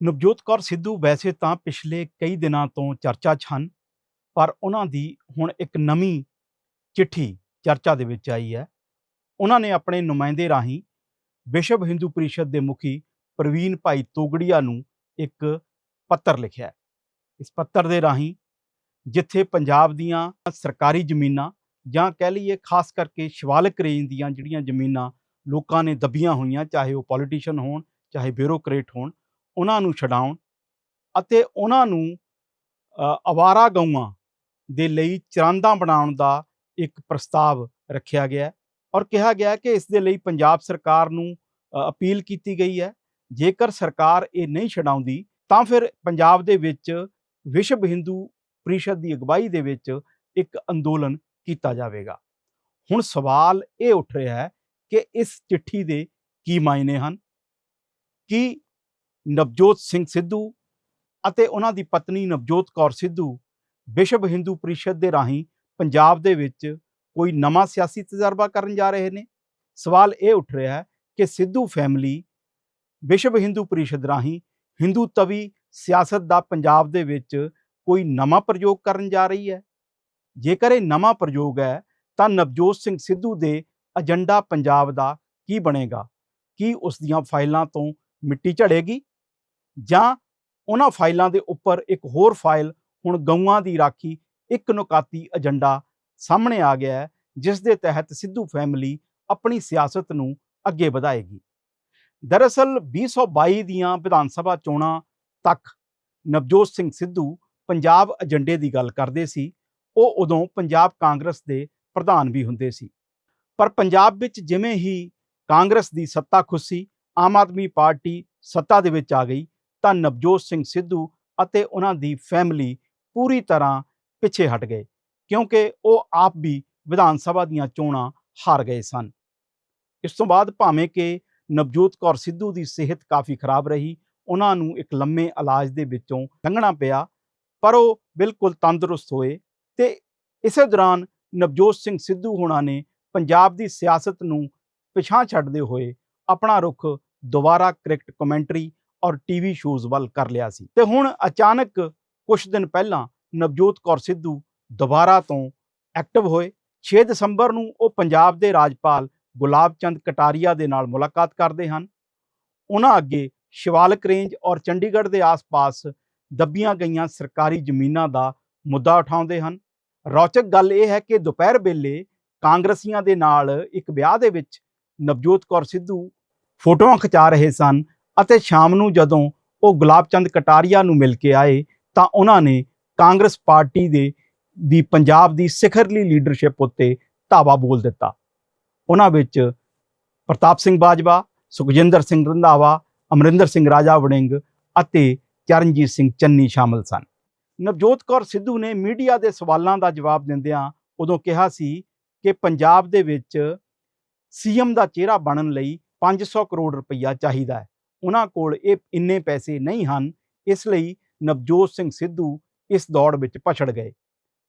ਨਵਜੋਤ ਕੌਰ ਸਿੱਧੂ ਵੈਸੇ ਤਾਂ ਪਿਛਲੇ ਕਈ ਦਿਨਾਂ ਤੋਂ ਚਰਚਾ 'ਚ ਹਨ, ਪਰ ਉਹਨਾਂ ਦੀ ਹੁਣ ਇੱਕ ਨਵੀਂ ਚਿੱਠੀ ਚਰਚਾ ਦੇ ਵਿੱਚ ਆਈ ਹੈ। ਉਹਨਾਂ ਨੇ ਆਪਣੇ ਨੁਮਾਇੰਦੇ ਰਾਹੀਂ ਵਿਸ਼ਵ ਹਿੰਦੂ ਪਰਿਸ਼ਦ ਦੇ ਮੁਖੀ ਪ੍ਰਵੀਨ ਭਾਈ ਤੋਗੜੀਆ ਨੂੰ ਇੱਕ ਪੱਤਰ ਲਿਖਿਆ ਇਸ ਪੱਤਰ ਦੇ ਰਾਹੀਂ ਜਿੱਥੇ ਪੰਜਾਬ ਦੀਆਂ ਸਰਕਾਰੀ ਜ਼ਮੀਨਾਂ ਜਾਂ ਕਹਿ ਲਈਏ ਖਾਸ ਕਰਕੇ ਸ਼ਿਵਾਲਿਕ ਰੇਂਜ ਦੀਆਂ ਜਿਹੜੀਆਂ ਜ਼ਮੀਨਾਂ ਲੋਕਾਂ ਨੇ ਦੱਬੀਆਂ ਹੋਈਆਂ, ਚਾਹੇ ਉਹ ਪੋਲੀਟੀਸ਼ੀਅਨ ਹੋਣ, ਚਾਹੇ ਬਿਊਰੋਕਰੇਟ ਹੋਣ ਉਹਨਾਂ ਨੂੰ ਛਡਾਉਣ ਅਤੇ ਉਹਨਾਂ ਨੂੰ ਅਵਾਰਾ ਗਊਆਂ ਦੇ ਲਈ ਚਰਾਂਦਾ ਬਣਾਉਣ ਦਾ ਇੱਕ ਪ੍ਰਸਤਾਵ ਰੱਖਿਆ ਗਿਆ ਔਰ ਕਿਹਾ ਗਿਆ ਕਿ ਇਸ ਦੇ ਲਈ ਪੰਜਾਬ ਸਰਕਾਰ ਨੂੰ ਅਪੀਲ ਕੀਤੀ ਗਈ ਹੈ। ਜੇਕਰ ਸਰਕਾਰ ਇਹ ਨਹੀਂ ਛਡਾਉਂਦੀ, ਤਾਂ ਫਿਰ ਪੰਜਾਬ ਦੇ ਵਿੱਚ ਵਿਸ਼ਵ ਹਿੰਦੂ ਪ੍ਰੀਸ਼ਦ ਦੀ ਅਗਵਾਈ ਦੇ ਵਿੱਚ ਇੱਕ ਅੰਦੋਲਨ ਕੀਤਾ ਜਾਵੇਗਾ। ਹੁਣ ਸਵਾਲ ਇਹ ਉੱਠ ਰਿਹਾ ਹੈ ਕਿ ਇਸ ਚਿੱਠੀ ਦੇ ਕੀ ਮਾਇਨੇ ਹਨ? ਕੀ ਨਵਜੋਤ ਸਿੰਘ ਸਿੱਧੂ ਅਤੇ ਉਹਨਾਂ ਦੀ ਪਤਨੀ ਨਵਜੋਤ ਕੌਰ ਸਿੱਧੂ ਵਿਸ਼ਵ ਹਿੰਦੂ ਪਰਿਸ਼ਦ ਦੇ ਰਾਹੀਂ ਪੰਜਾਬ ਦੇ ਵਿੱਚ ਕੋਈ ਨਵਾਂ ਸਿਆਸੀ ਤਜਰਬਾ ਕਰਨ ਜਾ ਰਹੇ ਨੇ। ਸਵਾਲ ਇਹ ਉੱਠ ਰਿਹਾ ਹੈ ਕਿ ਸਿੱਧੂ ਫੈਮਿਲੀ ਵਿਸ਼ਵ ਹਿੰਦੂ ਪਰਿਸ਼ਦ ਰਾਹੀਂ ਹਿੰਦੂ ਤਵੀ ਸਿਆਸਤ ਦਾ ਪੰਜਾਬ ਦੇ ਵਿੱਚ ਕੋਈ ਨਵਾਂ ਪ੍ਰਯੋਗ ਕਰਨ ਜਾ ਰਹੀ ਹੈ। ਜੇਕਰ ਇਹ ਨਵਾਂ ਪ੍ਰਯੋਗ ਹੈ, ਤਾਂ ਨਵਜੋਤ ਸਿੰਘ ਸਿੱਧੂ ਦੇ ਏਜੰਡਾ ਪੰਜਾਬ ਦਾ ਕੀ ਬਣੇਗਾ? ਕੀ ਉਸ ਦੀਆਂ ਫਾਈਲਾਂ ਤੋਂ ਮਿੱਟੀ ਝੜੇਗੀ? ਜਾਂ ਉਹਨਾਂ ਫਾਈਲਾਂ ਦੇ ਉੱਪਰ ਇੱਕ ਹੋਰ ਫਾਈਲ ਹੁਣ ਗਊਆਂ ਦੀ ਰਾਖੀ, ਇੱਕ ਨੁਕਾਤੀ ਏਜੰਡਾ ਸਾਹਮਣੇ ਆ ਗਿਆ ਹੈ, ਜਿਸ ਦੇ ਤਹਿਤ ਸਿੱਧੂ ਫੈਮਿਲੀ ਆਪਣੀ ਸਿਆਸਤ ਨੂੰ ਅੱਗੇ ਵਧਾਏਗੀ। ਦਰਅਸਲ 2022 ਦੀਆਂ ਵਿਧਾਨ ਸਭਾ ਚੋਣਾਂ ਤੱਕ ਨਵਜੋਤ ਸਿੰਘ ਸਿੱਧੂ ਪੰਜਾਬ ਏਜੰਡੇ ਦੀ ਗੱਲ ਕਰਦੇ ਸੀ, ਉਹ ਉਦੋਂ ਪੰਜਾਬ ਕਾਂਗਰਸ ਦੇ ਪ੍ਰਧਾਨ ਵੀ ਹੁੰਦੇ ਸੀ। ਪਰ ਪੰਜਾਬ ਵਿੱਚ ਜਿਵੇਂ ਹੀ ਕਾਂਗਰਸ ਦੀ ਸੱਤਾ ਖੁੱਸੀ, ਆਮ ਆਦਮੀ ਪਾਰਟੀ ਸੱਤਾ ਦੇ ਵਿੱਚ ਆ ਗਈ ਤਾਂ ਨਵਜੋਤ ਸਿੰਘ ਸਿੱਧੂ ਅਤੇ ਉਹਨਾਂ ਦੀ ਫੈਮਿਲੀ ਪੂਰੀ ਤਰ੍ਹਾਂ ਪਿੱਛੇ ਹਟ ਗਏ, ਕਿਉਂਕਿ ਉਹ ਆਪ ਵੀ ਵਿਧਾਨ ਸਭਾ ਦੀਆਂ ਚੋਣਾਂ ਹਾਰ ਗਏ ਸਨ। ਇਸ ਤੋਂ ਬਾਅਦ ਭਾਵੇਂ ਕਿ ਨਵਜੋਤ ਕੌਰ ਸਿੱਧੂ ਦੀ ਸਿਹਤ ਕਾਫੀ ਖਰਾਬ ਰਹੀ, ਉਹਨਾਂ ਨੂੰ ਇੱਕ ਲੰਮੇ ਇਲਾਜ ਦੇ ਵਿੱਚੋਂ ਲੰਘਣਾ ਪਿਆ, ਪਰ ਉਹ ਬਿਲਕੁਲ ਤੰਦਰੁਸਤ ਹੋਏ ਤੇ ਇਸੇ ਦੌਰਾਨ ਨਵਜੋਤ ਸਿੰਘ ਸਿੱਧੂ ਹੋਣਾ ਨੇ ਪੰਜਾਬ ਦੀ ਸਿਆਸਤ ਨੂੰ ਪਿਛਾਂ ਛੱਡਦੇ ਹੋਏ ਆਪਣਾ ਰੁਖ ਦੁਬਾਰਾ ਕ੍ਰਿਕਟ ਕਮੈਂਟਰੀ ਔਰ ਟੀਵੀ ਸ਼ੋਜ਼ ਵੱਲ ਕਰ ਲਿਆ ਸੀ। ਤੇ ਹੁਣ ਅਚਾਨਕ ਕੁਝ ਦਿਨ ਪਹਿਲਾਂ ਨਵਜੋਤ ਕੌਰ ਸਿੱਧੂ ਦੁਬਾਰਾ ਤੋਂ ਐਕਟਿਵ ਹੋਏ। 6 ਦਸੰਬਰ ਨੂੰ ਉਹ ਪੰਜਾਬ ਦੇ ਰਾਜਪਾਲ ਗੁਲਾਬ ਚੰਦ ਕਟਾਰੀਆ ਦੇ ਨਾਲ ਮੁਲਾਕਾਤ ਕਰਦੇ ਹਨ। ਉਹਨਾਂ ਅੱਗੇ ਸ਼ਿਵਾਲਕ ਰੇਂਜ ਔਰ ਚੰਡੀਗੜ੍ਹ ਦੇ ਆਸ-ਪਾਸ ਦੱਬੀਆਂ ਗਈਆਂ ਸਰਕਾਰੀ ਜ਼ਮੀਨਾਂ ਦਾ ਮੁੱਦਾ ਉਠਾਉਂਦੇ ਹਨ। ਰੌਚਕ ਗੱਲ ਇਹ ਹੈ ਕਿ ਦੁਪਹਿਰ ਵੇਲੇ ਕਾਂਗਰਸੀਆਂ ਦੇ ਨਾਲ ਇੱਕ ਵਿਆਹ ਦੇ ਵਿੱਚ ਨਵਜੋਤ ਕੌਰ ਸਿੱਧੂ ਫੋਟੋਆਂ ਖਿਚਾ ਰਹੇ ਸਨ। ਅਤੇ ਸ਼ਾਮ ਨੂੰ ਜਦੋਂ ਉਹ ਗੁਲਾਬ ਚੰਦ ਕਟਾਰੀਆ ਨੂੰ ਮਿਲ ਕੇ ਆਏ, ਤਾਂ ਉਹਨਾਂ ਨੇ ਕਾਂਗਰਸ ਪਾਰਟੀ ਦੇ, ਦੀ ਪੰਜਾਬ ਦੀ ਸਿਖਰਲੀ ਲੀਡਰਸ਼ਿਪ ਉੱਤੇ ਧਾਵਾ ਬੋਲ ਦਿੱਤਾ। ਉਹਨਾਂ ਵਿੱਚ ਪ੍ਰਤਾਪ ਸਿੰਘ ਬਾਜਵਾ, ਸੁਖਜਿੰਦਰ ਸਿੰਘ ਰੰਧਾਵਾ, ਅਮਰਿੰਦਰ ਸਿੰਘ ਰਾਜਾ ਵੜਿੰਗ ਅਤੇ ਚਰਨਜੀਤ ਸਿੰਘ ਚੰਨੀ ਸ਼ਾਮਲ ਸਨ। ਨਵਜੋਤ ਕੌਰ ਸਿੱਧੂ ਨੇ ਮੀਡੀਆ ਦੇ ਸਵਾਲਾਂ ਦਾ ਜਵਾਬ ਦਿੰਦਿਆਂ ਉਦੋਂ ਕਿਹਾ ਸੀ ਕਿ ਪੰਜਾਬ ਦੇ ਵਿੱਚ ਸੀਐਮ ਦਾ ਚਿਹਰਾ ਬਣਨ ਲਈ 500 ਕਰੋੜ ਰੁਪਈਆ ਚਾਹੀਦਾ ਹੈ। ਉਹਨਾਂ ਕੋਲ ਇਹ ਇੰਨੇ ਪੈਸੇ ਨਹੀਂ ਹਨ, ਇਸ ਲਈ ਨਵਜੋਤ ਸਿੰਘ ਸਿੱਧੂ ਇਸ ਦੌੜ ਵਿੱਚ ਪਛੜ ਗਏ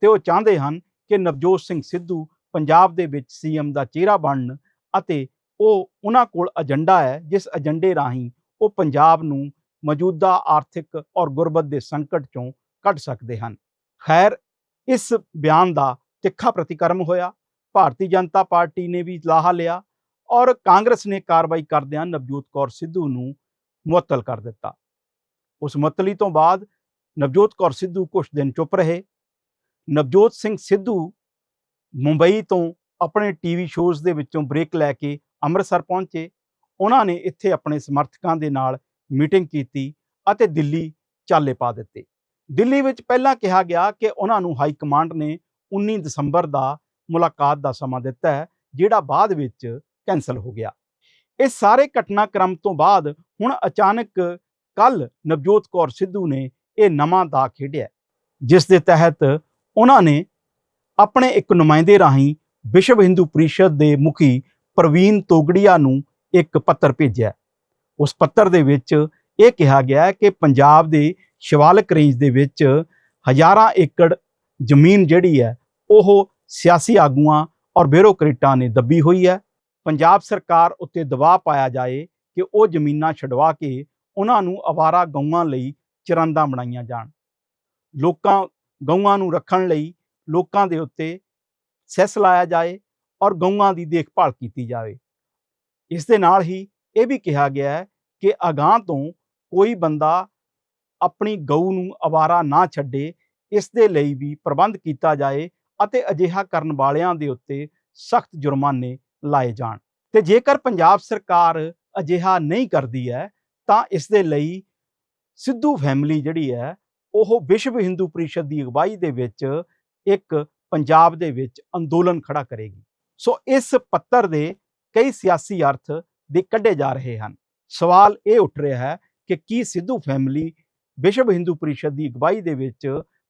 ਤੇ ਉਹ ਚਾਹੁੰਦੇ ਹਨ ਕਿ ਨਵਜੋਤ ਸਿੰਘ ਸਿੱਧੂ ਪੰਜਾਬ ਦੇ ਵਿੱਚ ਸੀਐਮ ਦਾ ਚਿਹਰਾ ਬਣਨ ਅਤੇ ਉਹ ਉਹਨਾਂ ਕੋਲ ਏਜੰਡਾ ਹੈ, ਜਿਸ ਏਜੰਡੇ ਰਾਹੀਂ ਉਹ ਪੰਜਾਬ ਨੂੰ ਮੌਜੂਦਾ ਆਰਥਿਕ ਔਰ ਗੁਰਬਤ ਦੇ ਸੰਕਟ ਚੋਂ ਕੱਢ ਸਕਦੇ ਹਨ। ਖੈਰ, ਇਸ ਬਿਆਨ ਦਾ ਤਿੱਖਾ ਪ੍ਰਤੀਕਰਮ ਹੋਇਆ, ਭਾਰਤੀ ਜਨਤਾ ਪਾਰਟੀ ਨੇ ਵੀ ਲਾਹਾ ਲਿਆ ਔਰ ਕਾਂਗਰਸ ਨੇ ਕਾਰਵਾਈ ਕਰਦਿਆਂ ਨਵਜੋਤ ਕੌਰ ਸਿੱਧੂ ਨੂੰ ਮੁਅੱਤਲ ਕਰ ਦਿੱਤਾ। ਉਸ ਮੁਅੱਤਲੀ ਤੋਂ ਬਾਅਦ ਨਵਜੋਤ ਕੌਰ ਸਿੱਧੂ ਕੁਝ ਦਿਨ ਚੁੱਪ ਰਹੇ। ਨਵਜੋਤ ਸਿੰਘ ਸਿੱਧੂ ਮੁੰਬਈ ਤੋਂ ਆਪਣੇ ਟੀਵੀ ਸ਼ੋਜ਼ ਦੇ ਵਿੱਚੋਂ ਬ੍ਰੇਕ ਲੈ ਕੇ ਅੰਮ੍ਰਿਤਸਰ ਪਹੁੰਚੇ। ਉਹਨਾਂ ਨੇ ਇੱਥੇ ਆਪਣੇ ਸਮਰਥਕਾਂ ਦੇ ਨਾਲ ਮੀਟਿੰਗ ਕੀਤੀ ਅਤੇ ਦਿੱਲੀ ਚਾਲੇ ਪਾ ਦਿੱਤੇ। ਦਿੱਲੀ ਵਿੱਚ ਪਹਿਲਾਂ ਕਿਹਾ ਗਿਆ ਕਿ ਉਹਨਾਂ ਨੂੰ ਹਾਈ ਕਮਾਂਡ ਨੇ 19 ਦਸੰਬਰ ਦਾ ਮੁਲਾਕਾਤ ਦਾ ਸਮਾਂ ਦਿੱਤਾ ਹੈ, ਜਿਹੜਾ ਬਾਅਦ ਵਿੱਚ ਕੈਨਸਲ ਹੋ ਗਿਆ। ਇਹ ਸਾਰੇ ਘਟਨਾਕ੍ਰਮ ਤੋਂ ਬਾਅਦ ਹੁਣ ਅਚਾਨਕ ਕੱਲ ਨਵਜੋਤ ਕੌਰ ਸਿੱਧੂ ਨੇ ਇਹ ਨਵਾਂ ਦਾ ਖੇਡਿਆ ਜਿਸ ਦੇ ਤਹਿਤ ਉਹਨਾਂ ਨੇ ਆਪਣੇ ਇੱਕ ਨੁਮਾਇੰਦੇ ਰਾਹੀਂ ਵਿਸ਼ਵ ਹਿੰਦੂ ਪਰਿਸ਼ਦ ਦੇ ਮੁਖੀ ਪ੍ਰਵੀਨ ਤੋਗੜੀਆ ਨੂੰ ਇੱਕ ਪੱਤਰ ਭੇਜਿਆ ਉਸ ਪੱਤਰ ਦੇ ਵਿੱਚ ਇਹ ਕਿਹਾ ਗਿਆ ਕਿ ਪੰਜਾਬ ਦੇ ਸ਼ਿਵਾਲਕ ਰੇਂਜ ਦੇ ਵਿੱਚ ਹਜ਼ਾਰਾਂ ਏਕੜ ਜ਼ਮੀਨ ਜਿਹੜੀ ਹੈ, ਉਹ ਸਿਆਸੀ ਆਗੂਆਂ ਔਰ ਬਿਊਰੋਕਰੇਟਾਂ ਨੇ ਦੱਬੀ ਹੋਈ ਹੈ। ਪੰਜਾਬ ਸਰਕਾਰ ਉੱਤੇ ਦਬਾਅ ਪਾਇਆ ਜਾਏ ਕਿ ਉਹ ਜ਼ਮੀਨਾਂ ਛਡਵਾ ਕੇ ਉਹਨਾਂ ਨੂੰ ਅਵਾਰਾ ਗਊਆਂ ਲਈ ਚਰਾਂਦਾ ਬਣਾਈਆਂ ਜਾਣ। ਲੋਕਾਂ, ਗਊਆਂ ਨੂੰ ਰੱਖਣ ਲਈ ਲੋਕਾਂ ਦੇ ਉੱਤੇ ਸੈਸ ਲਾਇਆ ਜਾਏ ਔਰ ਗਊਆਂ ਦੀ ਦੇਖਭਾਲ ਕੀਤੀ ਜਾਵੇ। ਇਸ ਦੇ ਨਾਲ ਹੀ ਇਹ ਵੀ ਕਿਹਾ ਗਿਆ ਹੈ ਕਿ ਅਗਾਂਹ ਤੋਂ ਕੋਈ ਬੰਦਾ ਆਪਣੀ ਗਊ ਨੂੰ ਅਵਾਰਾ ਨਾ ਛੱਡੇ, ਇਸ ਦੇ ਲਈ ਵੀ ਪ੍ਰਬੰਧ ਕੀਤਾ ਜਾਏ ਅਤੇ ਅਜਿਹਾ ਕਰਨ ਵਾਲਿਆਂ ਦੇ ਉੱਤੇ ਸਖਤ ਜੁਰਮਾਨੇ ਲਾਏ ਜਾਣ। ਤੇ ਜੇਕਰ ਪੰਜਾਬ ਸਰਕਾਰ ਅਜਿਹਾ ਨਹੀਂ ਕਰਦੀ ਹੈ, ਤਾਂ ਇਸ ਦੇ ਲਈ ਸਿੱਧੂ ਫੈਮਿਲੀ ਜਿਹੜੀ ਹੈ, ਉਹ ਵਿਸ਼ਵ ਹਿੰਦੂ ਪਰਿਸ਼ਦ ਦੀ ਅਗਵਾਈ ਦੇ ਵਿੱਚ ਇੱਕ ਪੰਜਾਬ ਦੇ ਵਿੱਚ ਅੰਦੋਲਨ ਖੜਾ ਕਰੇਗੀ। ਸੋ ਇਸ ਪੱਤਰ ਦੇ ਕਈ ਸਿਆਸੀ ਅਰਥ ਦੇ ਕੱਢੇ ਜਾ ਰਹੇ ਹਨ। ਸਵਾਲ ਇਹ ਉੱਠ ਰਿਹਾ ਹੈ ਕਿ ਕੀ ਸਿੱਧੂ ਫੈਮਿਲੀ ਵਿਸ਼ਵ ਹਿੰਦੂ ਪਰਿਸ਼ਦ ਦੀ ਅਗਵਾਈ ਦੇ ਵਿੱਚ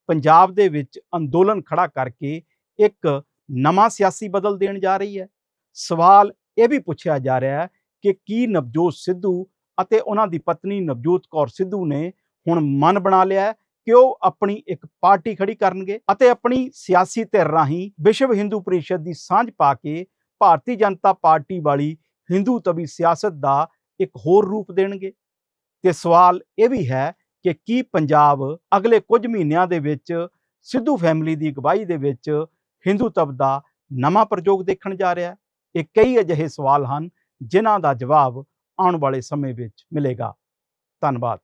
ਪੰਜਾਬ ਦੇ ਵਿੱਚ ਅੰਦੋਲਨ ਖੜਾ ਕਰਕੇ ਇੱਕ ਨਵਾਂ ਸਿਆਸੀ ਬਦਲ ਦੇਣ ਜਾ ਰਹੀ ਹੈ? ਸਵਾਲ ਇਹ ਵੀ ਪੁੱਛਿਆ ਜਾ ਰਿਹਾ ਹੈ ਕਿ ਕੀ ਨਵਜੋਤ ਸਿੱਧੂ ਅਤੇ ਉਹਨਾਂ ਦੀ ਪਤਨੀ ਨਵਜੋਤ ਕੌਰ ਸਿੱਧੂ ਨੇ ਹੁਣ ਮਨ ਬਣਾ ਲਿਆ ਹੈ ਕਿ ਉਹ ਆਪਣੀ ਇੱਕ ਪਾਰਟੀ ਖੜੀ ਕਰਨਗੇ ਅਤੇ ਆਪਣੀ ਸਿਆਸੀ ਧਿਰ ਰਾਹੀਂ ਵਿਸ਼ਵ ਹਿੰਦੂ ਪਰਿਸ਼ਦ ਦੀ ਸਾਂਝ ਪਾ ਕੇ ਭਾਰਤੀ ਜਨਤਾ ਪਾਰਟੀ ਵਾਲੀ ਹਿੰਦੂ ਤਵੀ ਸਿਆਸਤ ਦਾ ਇੱਕ ਹੋਰ ਰੂਪ ਦੇਣਗੇ। ਤੇ ਸਵਾਲ ਇਹ ਵੀ ਹੈ ਕਿ ਕੀ ਪੰਜਾਬ ਅਗਲੇ ਕੁਝ ਮਹੀਨਿਆਂ ਦੇ ਵਿੱਚ ਸਿੱਧੂ ਫੈਮਿਲੀ ਦੀ ਅਗਵਾਈ ਦੇ ਵਿੱਚ ਹਿੰਦੂ ਤਵ ਦਾ ਨਵਾਂ ਪ੍ਰਯੋਗ ਦੇਖਣ ਜਾ ਰਿਹਾ ਹੈ? ਇਹ ਕਈ ਅਜਿਹੇ ਸਵਾਲ ਹਨ ਜਿਨ੍ਹਾਂ ਦਾ ਜਵਾਬ ਆਉਣ ਵਾਲੇ ਸਮੇਂ ਵਿੱਚ ਮਿਲੇਗਾ। ਧੰਨਵਾਦ।